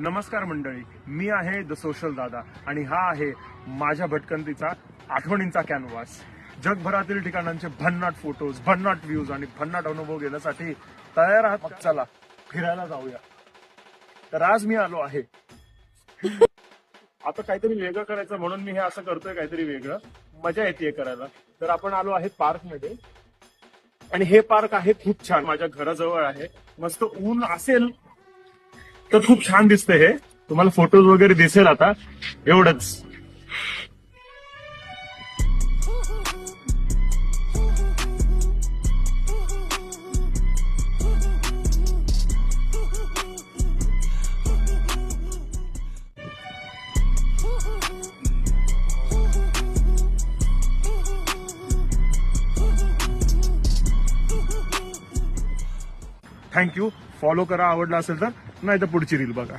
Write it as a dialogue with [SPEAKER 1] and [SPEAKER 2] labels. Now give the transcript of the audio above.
[SPEAKER 1] नमस्कार मंडळी मी आहे द सोशल दादा आणि हा आहे माझ्या भटकंतीचा आठवणींचा कॅनव्हास जगभरातील ठिकाणांचे भन्नाट फोटोज भन्नाट व्ह्यूज आणि भन्नाट अनुभव घेण्यासाठी तयार आहात. चला फिरायला जाऊया. तर आज मी आलो आहे. आता काहीतरी वेगळं करायचं म्हणून मी हे असं करतोय काहीतरी वेगळं. मजा येते करायला. तर आपण आलो आहे पार्कमध्ये आणि हे पार्क आहे खूप छान. माझ्या घराजवळ आहे. मस्त ऊन असेल तर खूप छान दिसतंय हे. तुम्हाला फोटोज वगैरे दिसेल आता. एवढंच. थँक्यू. फॉलो करा. आवडला असेल तर नाही तर पुढची रील बघा.